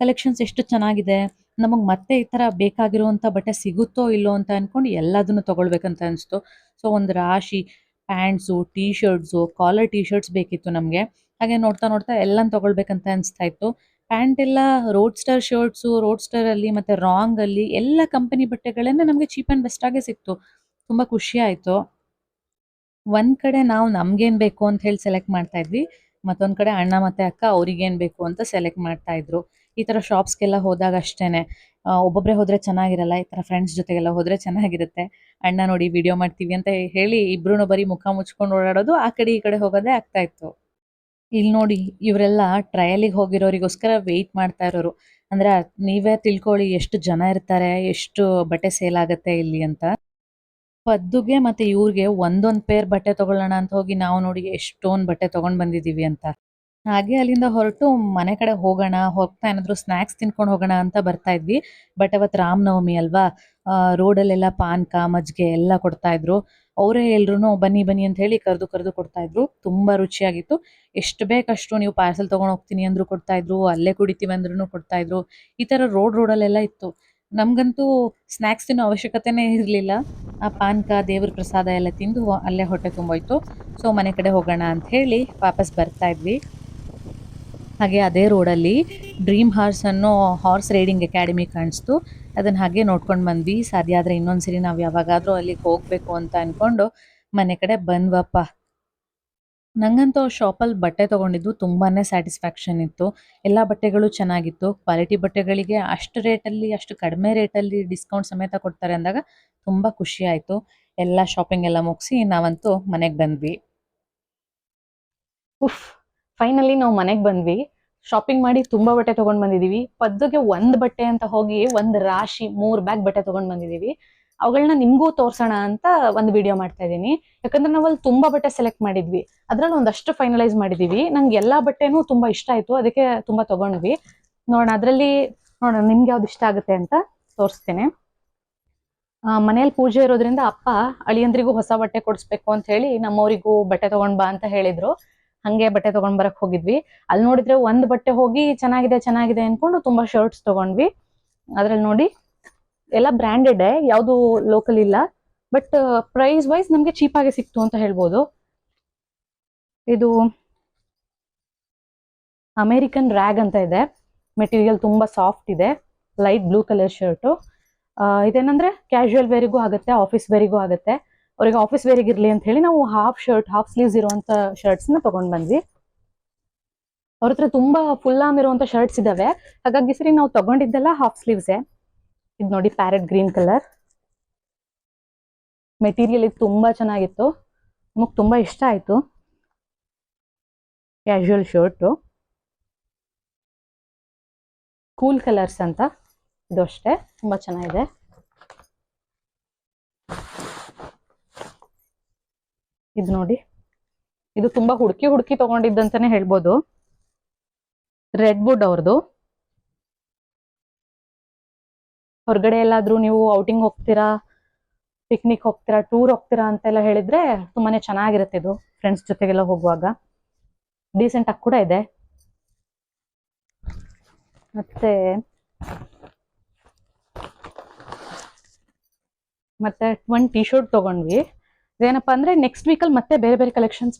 ಕಲೆಕ್ಷನ್ಸ್ ಎಷ್ಟು ಚೆನ್ನಾಗಿದೆ. ನಮಗೆ ಮತ್ತೆ ಈ ತರ ಬೇಕಾಗಿರುವಂಥ ಬಟ್ಟೆ ಸಿಗುತ್ತೋ ಇಲ್ಲೋ ಅಂತ ಅನ್ಕೊಂಡು ಎಲ್ಲದನ್ನು ತೊಗೊಳ್ಬೇಕಂತ ಅನಿಸ್ತು. ಸೊ ಒಂದು ರಾಶಿ pants T shirts collar T shirts ಬೇಕಿತ್ತು ನಮಗೆ. ಹಾಗೆ ನೋಡ್ತಾ ನೋಡ್ತಾ ಎಲ್ಲ ತೊಗೊಳ್ಬೇಕಂತ ಅನಿಸ್ತಾ ಇತ್ತು. ಪ್ಯಾಂಟ್ ಎಲ್ಲ ರೋಡ್ ಸ್ಟಾರ್ ಶರ್ಟ್ಸು ರೋಡ್ಸ್ಟರ್ ಅಲ್ಲಿ ಮತ್ತೆ ರಾಂಗ್ ಅಲ್ಲಿ ಎಲ್ಲ ಕಂಪನಿ ಬಟ್ಟೆಗಳನ್ನ ನಮಗೆ ಚೀಪ್ ಅಂಡ್ ಬೆಸ್ಟ್ ಆಗೇ ಸಿಕ್ತು. ತುಂಬಾ ಖುಷಿ ಆಯ್ತು. ಒಂದ್ ಕಡೆ ನಾವು ಏನ್ ಬೇಕು ಅಂತ ಹೇಳಿ ಸೆಲೆಕ್ಟ್ ಮಾಡ್ತಾ ಇದ್ವಿ. ಮತ್ತೊಂದ್ ಕಡೆ ಅಣ್ಣ ಮತ್ತೆ ಅಕ್ಕ ಅವ್ರಿಗೇನ್ ಬೇಕು ಅಂತ ಸೆಲೆಕ್ಟ್ ಮಾಡ್ತಾ ಇದ್ರು. ಈ ತರ ಶಾಪ್ಸ್ಗೆಲ್ಲ ಹೋದಾಗ ಅಷ್ಟೇನೆ. ಒಬ್ಬೊಬ್ಬರೇ ಹೋದ್ರೆ ಚೆನ್ನಾಗಿರಲ್ಲ, ಈ ತರ ಫ್ರೆಂಡ್ಸ್ ಜೊತೆಗೆಲ್ಲ ಹೋದ್ರೆ ಚೆನ್ನಾಗಿರುತ್ತೆ. ಅಣ್ಣ ನೋಡಿ ವಿಡಿಯೋ ಮಾಡ್ತೀವಿ ಅಂತ ಹೇಳಿ ಇಬ್ರು ಬರೀ ಮುಖ ಮುಚ್ಕೊಂಡು ಓಡಾಡೋದು, ಆ ಕಡೆ ಈ ಕಡೆ ಹೋಗೋದೇ ಆಗ್ತಾ ಇತ್ತು. ಇಲ್ಲಿ ನೋಡಿ ಇವರೆಲ್ಲ ಟ್ರಯಲಿಗೆ ಹೋಗಿರೋರಿಗೋಸ್ಕರ ವೆಯ್ಟ್ ಮಾಡ್ತಾ ಇರೋರು. ಅಂದ್ರೆ ನೀವೇ ತಿಳ್ಕೊಳ್ಳಿ ಎಷ್ಟು ಜನ ಇರ್ತಾರೆ, ಎಷ್ಟು ಬಟ್ಟೆ ಸೇಲ್ ಆಗುತ್ತೆ ಇಲ್ಲಿ ಅಂತ. ಪದ್ದುಗೆ ಮತ್ತೆ ಇವ್ರಿಗೆ ಒಂದೊಂದು ಪೇರ್ ಬಟ್ಟೆ ತಗೊಳ್ಳೋಣ ಅಂತ ಹೋಗಿ ನಾವು ನೋಡಿ ಎಷ್ಟೊಂದು ಬಟ್ಟೆ ತಗೊಂಡ್ ಬಂದಿದೀವಿ ಅಂತ. ಹಾಗೆ ಅಲ್ಲಿಂದ ಹೊರಟು ಮನೆ ಕಡೆ ಹೋಗೋಣ, ಹೋಗ್ತಾ ಏನಾದ್ರು ಸ್ನಾಕ್ಸ್ ತಿನ್ಕೊಂಡು ಹೋಗೋಣ ಅಂತ ಬರ್ತಾ ಇದ್ವಿ. ಬಟ್ ಅವತ್ ರಾಮನವಮಿ ಅಲ್ವಾ? ರೋಡಲ್ಲೆಲ್ಲ ಪಾನ್ಕ, ಮಜ್ಜಿಗೆ ಎಲ್ಲ ಕೊಡ್ತಾ ಇದ್ರು. ಅವರೇ ಎಲ್ರು ಬನ್ನಿ ಬನ್ನಿ ಅಂತ ಹೇಳಿ ಕರೆದು ಕರೆದು ಕೊಡ್ತಾ ಇದ್ರು. ತುಂಬಾ ರುಚಿಯಾಗಿತ್ತು. ಎಷ್ಟು ಬೇಕಷ್ಟು ನೀವು ಪಾರ್ಸೆಲ್ ತಗೊಂಡ್ ಹೋಗ್ತೀನಿ ಅಂದ್ರು ಕೊಡ್ತಾ ಇದ್ರು, ಅಲ್ಲೇ ಕುಡಿತೀವಿ ಅಂದ್ರೂ ಕೊಡ್ತಾ ಇದ್ರು. ಈ ತರ ರೋಡ್ ರೋಡಲ್ಲೆಲ್ಲ ಇತ್ತು. ನಮಗಂತೂ ಸ್ನಾಕ್ಸ್ ತಿನ್ನೋ ಅವಶ್ಯಕತೆನೇ ಇರಲಿಲ್ಲ. ಆ ಪಾನ್ಕ, ದೇವ್ರ ಪ್ರಸಾದ ಎಲ್ಲ ತಿಂದು ಅಲ್ಲೇ ಹೊಟ್ಟೆ ತುಂಬೋಯ್ತು. ಸೊ ಮನೆ ಕಡೆ ಹೋಗೋಣ ಅಂತ ಹೇಳಿ ವಾಪಸ್ ಬರ್ತಾ ಇದ್ವಿ. ಹಾಗೆ ಅದೇ ರೋಡಲ್ಲಿ ಡ್ರೀಮ್ ಹಾರ್ಸ್ ಅನ್ನೋ ಹಾರ್ಸ್ ರೈಡಿಂಗ್ ಅಕಾಡೆಮಿ ಕಾಣಿಸ್ತು. ಅದನ್ನ ಹಾಗೆ ನೋಡ್ಕೊಂಡು ಬಂದ್ವಿ. ಸಾಧ್ಯ ಆದರೆ ಇನ್ನೊಂದ್ಸರಿ ನಾವು ಯಾವಾಗಾದ್ರೂ ಅಲ್ಲಿಗೆ ಹೋಗ್ಬೇಕು ಅಂತ ಅನ್ಕೊಂಡು ಮನೆ ಕಡೆ ಬಂದ್ವಪ್ಪ. ನಂಗಂತೂ ಶಾಪಲ್ಲಿ ಬಟ್ಟೆ ತಗೊಂಡಿದ್ದು ತುಂಬಾನೇ ಸ್ಯಾಟಿಸ್ಫ್ಯಾಕ್ಷನ್ ಇತ್ತು. ಎಲ್ಲ ಬಟ್ಟೆಗಳು ಚೆನ್ನಾಗಿತ್ತು. ಕ್ವಾಲಿಟಿ ಬಟ್ಟೆಗಳಿಗೆ ಅಷ್ಟು ರೇಟಲ್ಲಿ ಅಷ್ಟು ಕಡಿಮೆ ರೇಟಲ್ಲಿ ಡಿಸ್ಕೌಂಟ್ ಸಮೇತ ಕೊಡ್ತಾರೆ ಅಂದಾಗ ತುಂಬಾ ಖುಷಿ ಆಯ್ತು. ಎಲ್ಲ ಶಾಪಿಂಗ್ ಎಲ್ಲ ಮುಗಿಸಿ ನಾವಂತೂ ಮನೆಗೆ ಬಂದ್ವಿ. ಉಫ್. ಫೈನಲಿ ನಾವು ಮನೆಗೆ ಬಂದ್ವಿ. ಶಾಪಿಂಗ್ ಮಾಡಿ ತುಂಬಾ ಬಟ್ಟೆ ತಗೊಂಡ್ ಬಂದಿದೀವಿ. ಪದ್ದುಗೆ ಒಂದ್ ಬಟ್ಟೆ ಅಂತ ಹೋಗಿ ಒಂದ್ ರಾಶಿ, ಮೂರ್ ಬ್ಯಾಗ್ ಬಟ್ಟೆ ತಗೊಂಡ್ ಬಂದಿದೀವಿ. ಅವುಗಳನ್ನ ನಿಮ್ಗೂ ತೋರ್ಸೋಣ ಅಂತ ಒಂದು ವಿಡಿಯೋ ಮಾಡ್ತಾ ಇದೀನಿ ಯಾಕಂದ್ರೆ ನಾವು ತುಂಬಾ ಬಟ್ಟೆ ಸೆಲೆಕ್ಟ್ ಮಾಡಿದ್ವಿ. ಅದ್ರಲ್ಲಿ ಒಂದಷ್ಟು ಫೈನಲೈಸ್ ಮಾಡಿದೀವಿ. ನಂಗೆ ಎಲ್ಲಾ ಬಟ್ಟೆನೂ ತುಂಬಾ ಇಷ್ಟ ಆಯ್ತು. ಅದಕ್ಕೆ ತುಂಬಾ ತಗೊಂಡ್ವಿ. ನೋಡೋಣ, ಅದ್ರಲ್ಲಿ ನೋಡೋಣ, ನಿಮ್ಗೆ ಯಾವ್ದು ಇಷ್ಟ ಆಗುತ್ತೆ ಅಂತ ತೋರಿಸ್ತೇನೆ. ಮನೇಲಿ ಪೂಜೆ ಇರೋದ್ರಿಂದ ಅಪ್ಪ ಅಳಿಯಂದ್ರಿಗೂ ಹೊಸ ಬಟ್ಟೆ ಕೊಡಿಸ್ಬೇಕು ಅಂತ ಹೇಳಿ ನಮ್ಮವರಿಗೂ ಬಟ್ಟೆ ತಗೊಂಡ್ ಬಾ ಅಂತ ಹೇಳಿದ್ರು. ಹಂಗೆ ಬಟ್ಟೆ ತಗೊಂಡ್ ಬರಕ್ ಹೋಗಿದ್ವಿ. ಅಲ್ಲಿ ನೋಡಿದ್ರೆ ಒಂದ್ ಬಟ್ಟೆ ಹೋಗಿ ಚೆನ್ನಾಗಿದೆ ಚೆನ್ನಾಗಿದೆ ಅನ್ಕೊಂಡು ತುಂಬಾ ಶರ್ಟ್ಸ್ ತಗೊಂಡ್ವಿ. ಅದ್ರಲ್ಲಿ ನೋಡಿ ಎಲ್ಲ ಬ್ರ್ಯಾಂಡೆಡ್ ಯಾವುದು ಲೋಕಲ್ ಇಲ್ಲ. ಬಟ್ ಪ್ರೈಸ್ ವೈಸ್ ನಮ್ಗೆ ಚೀಪ್ ಆಗಿ ಸಿಕ್ತು ಅಂತ ಹೇಳ್ಬೋದು. ಇದು ಅಮೇರಿಕನ್ ರ್ಯಾಗ್ ಅಂತ ಇದೆ. ಮೆಟೀರಿಯಲ್ ತುಂಬಾ ಸಾಫ್ಟ್ ಇದೆ. ಲೈಟ್ ಬ್ಲೂ ಕಲರ್ ಶರ್ಟು ಇದೇನಂದ್ರೆ ಕ್ಯಾಶುಯಲ್ ವೇರಿಗೂ ಆಗುತ್ತೆ ಆಫೀಸ್ ವೇರಿಗೂ ಆಗುತ್ತೆ. ಅವ್ರಿಗೆ ಆಫೀಸ್ ವೇರಿಗೆ ಇರ್ಲಿ ಅಂತ ಹೇಳಿ ನಾವು ಹಾಫ್ ಶರ್ಟ್ ಹಾಫ್ ಸ್ಲೀವ್ಸ್ ಇರುವಂತ ಶರ್ಟ್ಸ್ನ ತಗೊಂಡ್ ಬಂದ್ವಿ. ಅವ್ರ ಹತ್ರ ತುಂಬಾ ಫುಲ್ ಆಮ್ ಇರುವಂತ ಶರ್ಟ್ಸ್ ಇದಾವೆ. ಹಾಗಾಗಿ ಸರಿ ನಾವು ತಗೊಂಡಿದ್ದೆಲ್ಲ ಹಾಫ್ ಸ್ಲೀವ್ಸೆ ಇದು ನೋಡಿ ಪ್ಯಾರೆಟ್ ಗ್ರೀನ್ ಕಲರ್ ಮೆಟೀರಿಯಲ್ ಇದು ತುಂಬಾ ಚೆನ್ನಾಗಿತ್ತು. ನಮಗ್ ತುಂಬಾ ಇಷ್ಟ ಆಯ್ತು. ಕ್ಯಾಶುಯಲ್ ಶರ್ಟು ಕೂಲ್ ಕಲರ್ಸ್ ಅಂತ. ಇದು ಅಷ್ಟೇ ತುಂಬಾ ಚೆನ್ನಾಗಿದೆ. ಇದು ನೋಡಿ. ಇದು ತುಂಬಾ ಹುಡುಕಿ ಹುಡುಕಿ ತಗೊಂಡಿದ್ದಂತಾನೆ ಹೇಳ್ಬೋದು. ರೆಡ್ ಬುಡ್ ಅವ್ರದ್ದು ಹೊರಗಡೆ ಎಲ್ಲಾದ್ರೂ ನೀವು ಔಟಿಂಗ್ ಹೋಗ್ತೀರಾ ಪಿಕ್ನಿಕ್ ಹೋಗ್ತೀರಾ ಟೂರ್ ಹೋಗ್ತೀರಾ ಅಂತ ಎಲ್ಲ ಹೇಳಿದ್ರೆ ತುಂಬಾನೇ ಚೆನ್ನಾಗಿರುತ್ತೆ ಇದು ಫ್ರೆಂಡ್ಸ್ ಜೊತೆಗೆಲ್ಲ ಹೋಗುವಾಗ. ಡೀಸೆಂಟ್ ಆಗಿ ಕೂಡ ಇದೆ. ಮತ್ತೆ ಮತ್ತೆ ಒಂದು ಟಿ ಶರ್ಟ್ ತಗೊಂಡ್ವಿ. ಇದೇನಪ್ಪಾ ಅಂದ್ರೆ ನೆಕ್ಸ್ಟ್ ವೀಕಲ್ಲಿ ಮತ್ತೆ ಬೇರೆ ಬೇರೆ ಕಲೆಕ್ಷನ್ಸ್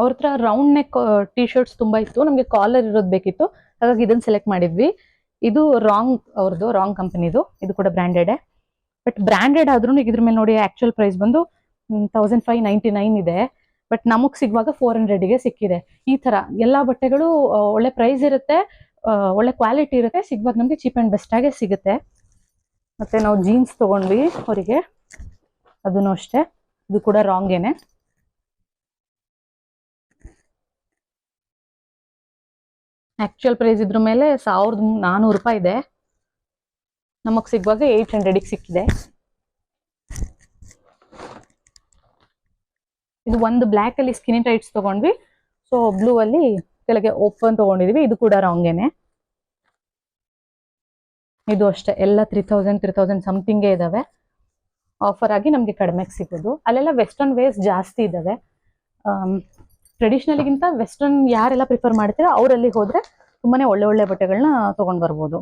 ಅವ್ರ ಹತ್ರ ರೌಂಡ್ ನೆಕ್ ಟಿ ಶರ್ಟ್ಸ್ ತುಂಬಾ ಇತ್ತು. ನಮಗೆ ಕಾಲರ್ ಇರೋದು ಬೇಕಿತ್ತು. ಹಾಗಾಗಿ ಇದನ್ನ ಸೆಲೆಕ್ಟ್ ಮಾಡಿದ್ವಿ. ಇದು ರಾಂಗ್ ಅವ್ರದ್ದು ರಾಂಗ್ ಕಂಪನಿದು ಇದು ಕೂಡ ಬ್ರ್ಯಾಂಡೆಡ್ ಬಟ್ ಬ್ರ್ಯಾಂಡೆಡ್ ಆದ್ರೂ ಇದ್ರ ಮೇಲೆ ನೋಡಿ ಆಕ್ಚುಲ್ ಪ್ರೈಸ್ ಬಂದು ತೌಸಂಡ್ ಫೈವ್ ನೈಂಟಿ ನೈನ್ ಇದೆ. ಬಟ್ ನಮಗ್ ಸಿಗುವಾಗ ಫೋರ್ ಹಂಡ್ರೆಡ್ಗೆ ಸಿಕ್ಕಿದೆ. ಈ ತರ ಎಲ್ಲಾ ಬಟ್ಟೆಗಳು ಒಳ್ಳೆ ಪ್ರೈಸ್ ಇರುತ್ತೆ ಒಳ್ಳೆ ಕ್ವಾಲಿಟಿ ಇರುತ್ತೆ, ಸಿಗುವಾಗ ನಮ್ಗೆ ಚೀಪ್ ಅಂಡ್ ಬೆಸ್ಟ್ ಆಗೇ ಸಿಗುತ್ತೆ. ಮತ್ತೆ ನಾವು ಜೀನ್ಸ್ ತಗೊಂಡ್ವಿ ಅವರಿಗೆ. ಅದನ್ನು ಅಷ್ಟೇ. ಇದು ಕೂಡ ರಾಂಗ್ ಏನೆ. ಆಕ್ಚುಯಲ್ ಪ್ರೈಸ್ ಇದ್ರ ಮೇಲೆ ಸಾವಿರದ ನಾನೂರು ರೂಪಾಯಿ ಇದೆ. ನಮಗೆ ಸಿಗುವಾಗ ಏಯ್ಟ್ ಹಂಡ್ರೆಡಿಗೆ ಸಿಕ್ಕಿದೆ. ಇದು ಒಂದು ಬ್ಲ್ಯಾಕಲ್ಲಿ ಸ್ಕಿನಿ ಟೈಟ್ಸ್ ತಗೊಂಡ್ವಿ. ಸೊ ಬ್ಲೂ ಅಲ್ಲಿ ಕೆಳಗೆ ಓಪನ್ ತಗೊಂಡಿದೀವಿ. ಇದು ಕೂಡ ರಾಂಗೇನೆ ಇದು ಅಷ್ಟೇ, ಎಲ್ಲ ತ್ರೀ ತೌಸಂಡ್ ತ್ರೀ ತೌಸಂಡ್ ಸಮಥಿಂಗೇ ಇದಾವೆ. ಆಫರ್ ಆಗಿ ನಮಗೆ ಕಡಿಮೆಗೆ ಸಿಗೋದು. ಅಲ್ಲೆಲ್ಲ ವೆಸ್ಟರ್ನ್ ವೇಸ್ ಜಾಸ್ತಿ ಇದಾವೆ. ಟ್ರೆಡಿಷನಲ್ಗಿಂತ ವೆಸ್ಟರ್ನ್ ಯಾರೆಲ್ಲ ಪ್ರಿಫರ್ ಮಾಡ್ತೀರೋ ಅವರಲ್ಲಿ ಹೋದ್ರೆ ತುಂಬಾನೇ ಒಳ್ಳೆ ಒಳ್ಳೆ ಬಟ್ಟೆಗಳನ್ನ ತಗೊಂಡ್ ಬರ್ಬೋದು.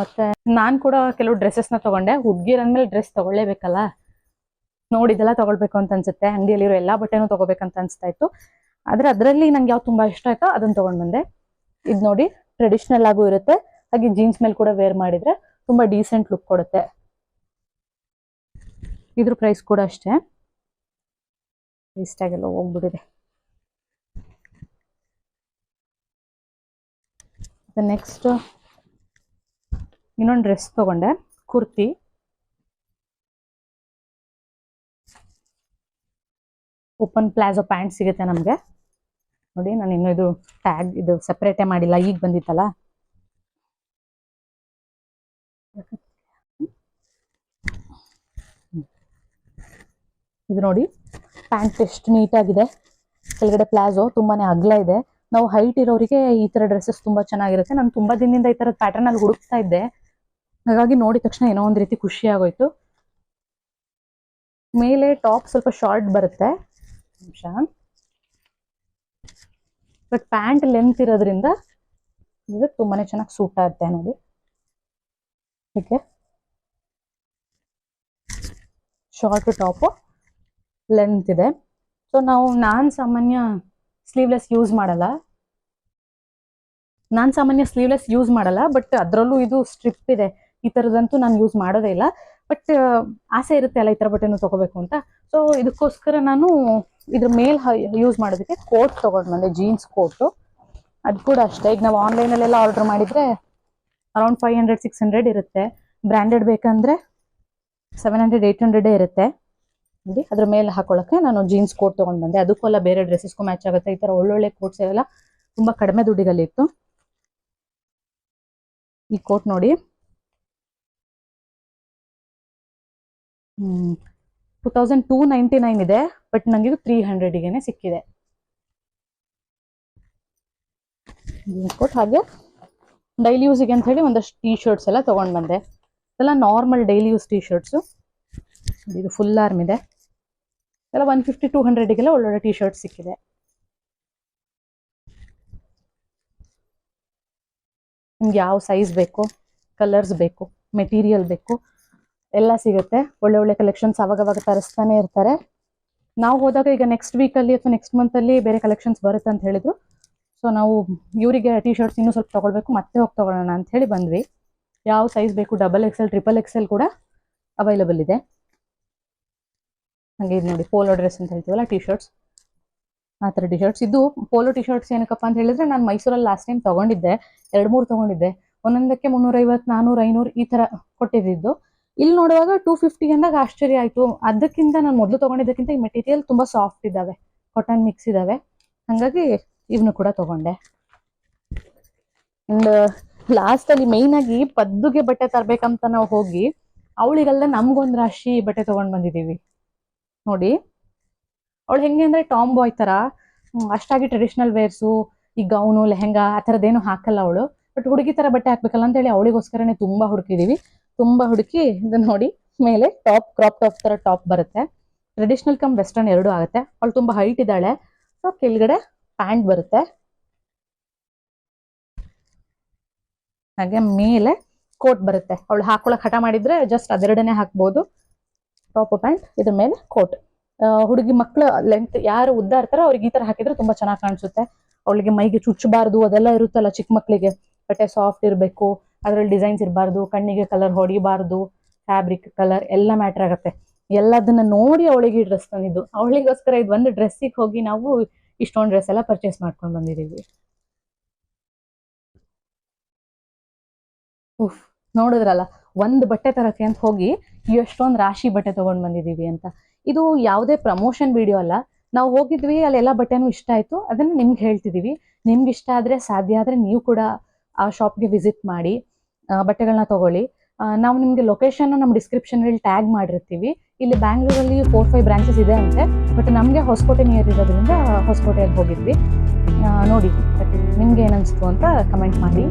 ಮತ್ತೆ ನಾನ್ ಕೂಡ ಕೆಲವು ಡ್ರೆಸ್ಸಸ್ನ ತಗೊಂಡೆ. ಹುಡ್ಗಿರ್ ಅಂದ್ಮೇಲೆ ಡ್ರೆಸ್ ತಗೊಳ್ಳೇಬೇಕಲ್ಲ? ನೋಡಿದೆಲ್ಲ ತಗೊಳ್ಬೇಕು ಅಂತ ಅನ್ಸುತ್ತೆ. ಅಂಗಡಿಯಲ್ಲಿರೋ ಎಲ್ಲಾ ಬಟ್ಟೆನೂ ತಗೋಬೇಕಂತ ಅನ್ಸ್ತಾ ಇತ್ತು. ಆದ್ರೆ ಅದರಲ್ಲಿ ನಂಗೆ ಯಾವ್ದು ತುಂಬಾ ಇಷ್ಟ ಆಯ್ತೋ ಅದನ್ನ ತಗೊಂಡ್ ಬಂದೆ. ಇದ್ ನೋಡಿ ಟ್ರೆಡಿಷನಲ್ ಆಗೂ ಇರುತ್ತೆ. ಹಾಗೆ ಜೀನ್ಸ್ ಮೇಲೆ ಕೂಡ ವೇರ್ ಮಾಡಿದ್ರೆ ತುಂಬಾ ಡೀಸೆಂಟ್ ಲುಕ್ ಕೊಡುತ್ತೆ. ಇದ್ರ ಪ್ರೈಸ್ ಕೂಡ ಅಷ್ಟೇ. ಇಷ್ಟಾಗೆಲ್ಲ ಹೋಗ್ಬಿಟ್ಟಿದೆ. ನೆಕ್ಸ್ಟ್ ಇನ್ನೊಂದು ಡ್ರೆಸ್ ತಗೊಂಡೆ, ಕುರ್ತಿ. ಓಪನ್ ಪ್ಲಾಜೋ ಪ್ಯಾಂಟ್ ಸಿಗುತ್ತೆ ನಮಗೆ. ನೋಡಿ, ನಾನು ಇನ್ನೂ ಇದು ಟ್ಯಾಗ್ ಇದು ಸಪ್ರೇಟೇ ಮಾಡಿಲ್ಲ, ಈಗ ಬಂದಿತ್ತಲ್ಲ? ಇದು ನೋಡಿ ಪ್ಯಾಂಟ್ ಎಷ್ಟು ನೀಟಾಗಿದೆ ಕೆಳಗಡೆ ಪ್ಲಾಜೋ, ತುಂಬಾನೇ ಅಗ್ಲ ಇದೆ. ನಾವು ಹೈಟ್ ಇರೋರಿಗೆ ಈ ತರ ಡ್ರೆಸ್ಸಸ್ ತುಂಬಾ ಚೆನ್ನಾಗಿರುತ್ತೆ. ನಾನು ತುಂಬಾ ದಿನದಿಂದ ಈ ತರದ ಪ್ಯಾಟರ್ನ್ ಅಲ್ಲಿ ಹುಡುಕ್ತಾ ಇದ್ದೆ. ಹಾಗಾಗಿ ನೋಡಿದ ತಕ್ಷಣ ಏನೋ ಒಂದ್ ರೀತಿ ಖುಷಿ ಆಗೋಯ್ತು. ಮೇಲೆ ಟಾಪ್ ಸ್ವಲ್ಪ ಶಾರ್ಟ್ ಬರುತ್ತೆ. ನಿಮಿಷ. ಬಟ್ ಪ್ಯಾಂಟ್ ಲೆಂತ್ ಇರೋದ್ರಿಂದ ಇದು ತುಂಬಾ ಚೆನ್ನಾಗಿ ಸೂಟ್ ಆಗುತ್ತೆ ನೋಡಿ. ಓಕೆ ಶಾರ್ಟ್ ಟಾಪು ಲೆಂತ್ ಇದೆ. ಸೊ ನಾವು ನಾನ್ ಸಾಮಾನ್ಯ ಸ್ಲೀವ್ಲೆಸ್ ಯೂಸ್ ಮಾಡಲ್ಲ. ನಾನ್ ಸಾಮಾನ್ಯ ಸ್ಲೀವ್ಲೆಸ್ ಯೂಸ್ ಮಾಡಲ್ಲ ಬಟ್ ಅದರಲ್ಲೂ ಇದು ಸ್ಟ್ರಿಪ್ ಇದೆ. ಈ ಥರದಂತೂ ನಾನು ಯೂಸ್ ಮಾಡೋದೇ ಇಲ್ಲ. ಬಟ್ ಆಸೆ ಇರುತ್ತೆ ಅಲ್ಲ ಈ ಥರ ಬಟ್ಟೆನೂ ತಗೋಬೇಕು ಅಂತ. ಸೊ ಇದಕ್ಕೋಸ್ಕರ ನಾನು ಇದ್ರ ಮೇಲ್ ಯೂಸ್ ಮಾಡೋದಕ್ಕೆ ಕೋಟ್ ತಗೊಂಡ್ ಬಂದೆ ಜೀನ್ಸ್ ಕೋಟು ಅದು ಕೂಡ ಅಷ್ಟೇ. ಈಗ ನಾವು ಆನ್ಲೈನಲ್ಲೆಲ್ಲ ಆರ್ಡರ್ ಮಾಡಿದರೆ around five hundred six hundred ಇರುತ್ತೆ. ಬ್ರ್ಯಾಂಡೆಡ್ ಬೇಕಂದ್ರೆ ಸೆವೆನ್ ಹಂಡ್ರೆಡ್ ಏಯ್ಟ್ ಹಂಡ್ರೆಡೇ ಇರುತ್ತೆ. ನೋಡಿ, ಅದ್ರ ಮೇಲೆ ಹಾಕೊಳಕ್ಕೆ ನಾನು ಜೀನ್ಸ್ ಕೋಟ್ ತೊಗೊಂಡು ಬಂದೆ. ಅದಕ್ಕೆಲ್ಲ ಬೇರೆ ಡ್ರೆಸ್ಸಸ್ಗೂ ಮ್ಯಾಚ್ ಆಗುತ್ತೆ. ಈ ಥರ ಒಳ್ಳೊಳ್ಳೆ ಕೋಟ್ಸ್ ಎಲ್ಲ ತುಂಬ ಕಡಿಮೆ ದುಡ್ಡಿಗಲ್ಲಿ ಇತ್ತು. ಈ ಕೋಟ್ ನೋಡಿ. Two thousand two ninety nine ಇದೆ ಬಟ್ ನನಗೆ ಇದು ತ್ರೀ ಹಂಡ್ರೆಡಿಗೆ ಸಿಕ್ಕಿದೆ. ಹಾಗೆ. ಡೈಲಿ ಯೂಸಿಗೆ ಅಂತ ಹೇಳಿ ಒಂದಷ್ಟು ಟೀ ಶರ್ಟ್ಸ್ ಎಲ್ಲ ತೊಗೊಂಡು ಬಂದೆ. ಎಲ್ಲ normal daily use T shirts ಇದು ಫುಲ್ ಆರ್ಮ್ ಇದೆ. ಎಲ್ಲ ಒನ್ ಫಿಫ್ಟಿ ಟೂ ಹಂಡ್ರೆಡಿಗೆಲ್ಲ ಒಳ್ಳೊಳ್ಳೆ ಟೀ ಶರ್ಟ್ ಸಿಕ್ಕಿದೆ. ನಿಮ್ಗೆ ಯಾವ ಸೈಜ್ ಬೇಕು ಕಲರ್ಸ್ ಬೇಕು ಮೆಟೀರಿಯಲ್ ಬೇಕು ಎಲ್ಲ ಸಿಗುತ್ತೆ. ಒಳ್ಳೆ ಒಳ್ಳೆ ಕಲೆಕ್ಷನ್ಸ್ ಅವಾಗವಾಗ ತರಿಸ್ತಾನೆ ಇರ್ತಾರೆ. ನಾವು ಹೋದಾಗ ಈಗ ನೆಕ್ಸ್ಟ್ ವೀಕಲ್ಲಿ ಅಥವಾ ನೆಕ್ಸ್ಟ್ ಮಂತಲ್ಲಿ ಬೇರೆ ಕಲೆಕ್ಷನ್ಸ್ ಬರುತ್ತೆ ಅಂತ ಹೇಳಿದ್ರು. ಸೊ ನಾವು ಇವರಿಗೆ ಟಿ ಶರ್ಟ್ಸ್ ಇನ್ನೂ ಸ್ವಲ್ಪ ತೊಗೊಳ್ಬೇಕು, ಮತ್ತೆ ಹೋಗಿ ತೊಗೊಳ್ಳೋಣ ಅಂತ ಹೇಳಿ ಬಂದ್ವಿ. ಯಾವ ಸೈಜ್ ಬೇಕು ಡಬಲ್ ಎಕ್ಸೆಲ್ ಟ್ರಿಪಲ್ ಎಕ್ಸೆಲ್ ಕೂಡ ಅವೈಲಬಲ್ ಇದೆ. ಹಾಗೆ ಇದು ನೋಡಿ ಪೋಲೋ ಡ್ರೆಸ್ ಅಂತ ಹೇಳ್ತೀವಲ್ಲ ಟಿ ಶರ್ಟ್ಸ್ ಆ ಥರ ಟಿ ಶರ್ಟ್ಸ್ ಇದು ಪೋಲೋ ಟಿ ಶರ್ಟ್ಸ್ ಏನಕ್ಕಪ್ಪ ಅಂತ ಹೇಳಿದ್ರೆ, ನಾನು ಮೈಸೂರಲ್ಲಿ ಲಾಸ್ಟ್ ಟೈಮ್ ತೊಗೊಂಡಿದ್ದೆ. ಎರಡು ಮೂರು ತೊಗೊಂಡಿದ್ದೆ. ಒಂದೊಂದಕ್ಕೆ ಮುನ್ನೂರೈವತ್ತು ನಾನ್ನೂರು ಐನೂರು ಈ ಥರ ಕೊಟ್ಟಿದ್ದು ಇಲ್ಲಿ ನೋಡುವಾಗ ಟೂ ಫಿಫ್ಟಿ ಅಂದಾಗ ಆಶ್ಚರ್ಯ ಆಯಿತು. ಅದಕ್ಕಿಂತ ನಾನು ಮೊದಲು ತೊಗೊಂಡಿದ್ದಕ್ಕಿಂತ ಈ ಮೆಟೀರಿಯಲ್ ತುಂಬ ಸಾಫ್ಟ್ ಇದ್ದಾವೆ. ಕಾಟನ್ ಮಿಕ್ಸ್ ಇದ್ದಾವೆ. ಹಾಗಾಗಿ ಇವನು ಕೂಡ ತೊಗೊಂಡೆ. ಅಂಡ್ ಲಾಸ್ಟಲ್ಲಿ ಆಗಿ ಪದ್ದುಗೆ ಬಟ್ಟೆ ತರಬೇಕಂತ ನಾವು ಹೋಗಿ, ಅವಳಿಗೆಲ್ಲ ನಮ್ಗೊಂದು ರಾಶಿ ಬಟ್ಟೆ ತೊಗೊಂಡು ಬಂದಿದ್ದೀವಿ. ನೋಡಿ, ಅವಳು ಹೆಂಗೆ ಅಂದರೆ ಟಾಮ್ ಬಾಯ್ ಥರ ಅಷ್ಟಾಗಿ ಟ್ರೆಡಿಷ್ನಲ್ ವೇರ್ಸು ಈ ಗೌನು ಲೆಹೆಂಗಾ ಆ ಥರದ್ದೇನು ಹಾಕಲ್ಲ ಅವಳು. ಬಟ್ ಹುಡುಗಿ ಥರ ಬಟ್ಟೆ ಹಾಕ್ಬೇಕಲ್ಲ ಅಂತೇಳಿ ಅವಳಿಗೋಸ್ಕರನೇ ತುಂಬ ಹುಡುಕಿದೀವಿ. ತುಂಬ ಹುಡುಕಿ ಇದು ನೋಡಿ ಮೇಲೆ ಟಾಪ್ ಕ್ರಾಪ್ ಟಾಪ್ ತರ ಟಾಪ್ ಬರುತ್ತೆ. ಟ್ರೆಡಿಷನಲ್ ಕಮ್ ವೆಸ್ಟರ್ನ್ ಎರಡು ಆಗುತ್ತೆ. ಅವಳು ತುಂಬಾ ಹೈಟ್ ಇದ್ದಾಳೆ. ಸೊ ಕೆಳಗಡೆ ಪ್ಯಾಂಟ್ ಬರುತ್ತೆ. ಹಾಗೆ ಮೇಲೆ ಕೋಟ್ ಬರುತ್ತೆ. ಅವಳು ಹಾಕೊಳಕ್ ಹಠ ಮಾಡಿದ್ರೆ ಜಸ್ಟ್ ಅದೆರಡನೇ ಹಾಕ್ಬೋದು. ಟಾಪ್ ಪ್ಯಾಂಟ್ ಇದ್ರ ಮೇಲೆ ಕೋಟ್. ಹುಡುಗಿ ಮಕ್ಕಳು ಲೆಂತ್ ಯಾರು ಉದ್ದ ಇರ್ತಾರೋ ಅವ್ರಿಗೆ ಈ ತರ ಹಾಕಿದ್ರೆ ತುಂಬಾ ಚೆನ್ನಾಗಿ ಕಾಣಿಸುತ್ತೆ. ಅವಳಿಗೆ ಮೈಗೆ ಚುಚ್ಚಬಾರ್ದು, ಅದೆಲ್ಲ ಇರುತ್ತಲ್ಲ ಚಿಕ್ಕ ಮಕ್ಕಳಿಗೆ ಬಟ್ಟೆ ಸಾಫ್ಟ್ ಇರಬೇಕು, ಅದರಲ್ಲಿ ಡಿಸೈನ್ಸ್ ಇರಬಾರ್ದು, ಕಣ್ಣಿಗೆ ಕಲರ್ ಹೊಡಿಬಾರ್ದು ಫ್ಯಾಬ್ರಿಕ್ ಕಲರ್ ಎಲ್ಲ ಮ್ಯಾಟ್ರ್ ಆಗುತ್ತೆ. ಎಲ್ಲದನ್ನ ನೋಡಿ ಅವಳಿಗೆ ಡ್ರೆಸ್ ತಂದಿದ್ದು. ಅವಳಿಗೋಸ್ಕರ ಇದು ಒಂದು ಡ್ರೆಸ್ಸಿಗೆ ಹೋಗಿ ನಾವು ಇಷ್ಟೊಂದು ಡ್ರೆಸ್ ಎಲ್ಲ ಪರ್ಚೇಸ್ ಮಾಡ್ಕೊಂಡು ಬಂದಿದ್ದೀವಿ ಉಫ್, ನೋಡಿದ್ರಲ್ಲ, ಒಂದು ಬಟ್ಟೆ ತರಕ್ಕೆ ಅಂತ ಹೋಗಿ ಎಷ್ಟೊಂದು ರಾಶಿ ಬಟ್ಟೆ ತಗೊಂಡ್ ಬಂದಿದೀವಿ ಅಂತ. ಇದು ಯಾವುದೇ ಪ್ರಮೋಷನ್ ವಿಡಿಯೋ ಅಲ್ಲ. ನಾವು ಹೋಗಿದ್ವಿ ಅಲ್ಲಿ ಎಲ್ಲಾ ಬಟ್ಟೆನೂ ಇಷ್ಟ ಆಯ್ತು. ಅದನ್ನ ನಿಮ್ಗೆ ಹೇಳ್ತಿದೀವಿ. ನಿಮ್ಗೆ ಇಷ್ಟ ಆದ್ರೆ ಸಾಧ್ಯ ಆದ್ರೆ ನೀವು ಕೂಡ ಆ ಶಾಪ್ಗೆ ವಿಸಿಟ್ ಮಾಡಿ ಬಟ್ಟೆಗಳನ್ನ ತಗೊಳ್ಳಿ. ನಾವು ನಿಮಗೆ ಲೊಕೇಶನ್ ನಮ್ಮ ಡಿಸ್ಕ್ರಿಪ್ಷನ್ ಅಲ್ಲಿ ಟ್ಯಾಗ್ ಮಾಡಿರ್ತೀವಿ. ಇಲ್ಲಿ ಬ್ಯಾಂಗ್ಳೂರಲ್ಲಿ ಫೋರ್ ಫೈವ್ ಬ್ರಾಂಚಸ್ ಇದೆ ಅಂತೆ ಬಟ್ ನಮಗೆ ಹೊಸಕೋಟೆ ನಿಯರ್ ಇರೋದ್ರಿಂದ ಹೊಸಕೋಟೆಯಲ್ಲಿ ಹೋಗಿದ್ವಿ. ನೋಡಿ ನಿಮ್ಗೆ ಏನನ್ಸ್ತು ಅಂತ ಕಮೆಂಟ್ ಮಾಡಿ.